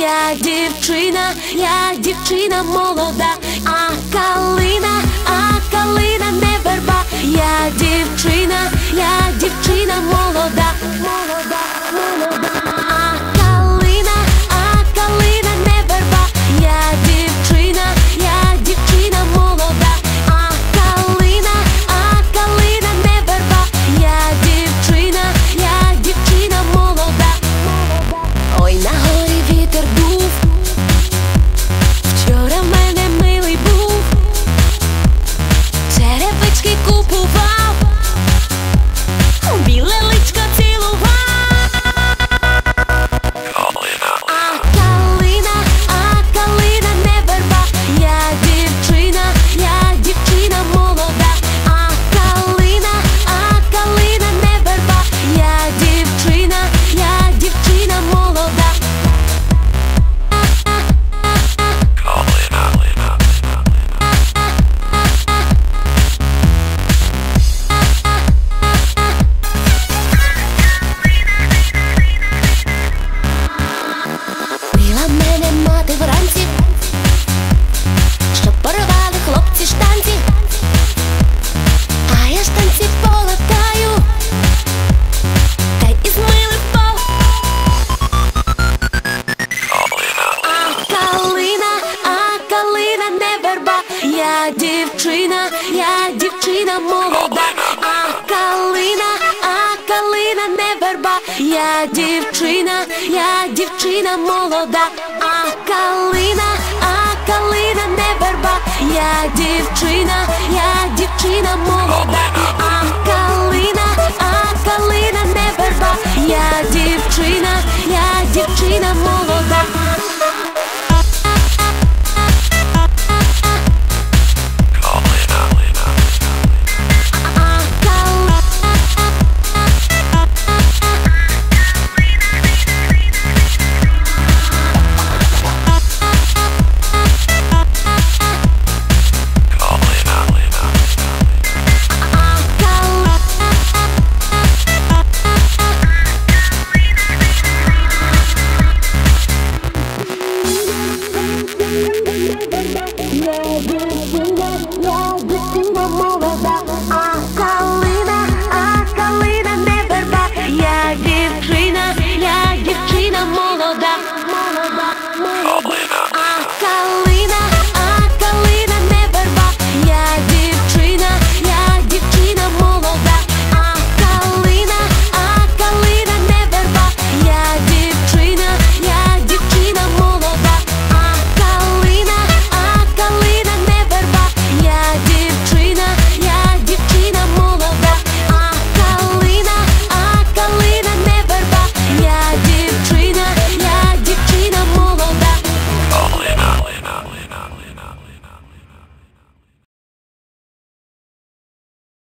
Я дівчина, я дівчина молода, а калина, а калина не верба, я дівчина. причина молода, а калина, а калина не верба, я дівчина, я дівчина молода, а калина, а калина не верба, я дівчина, я дівчина молода.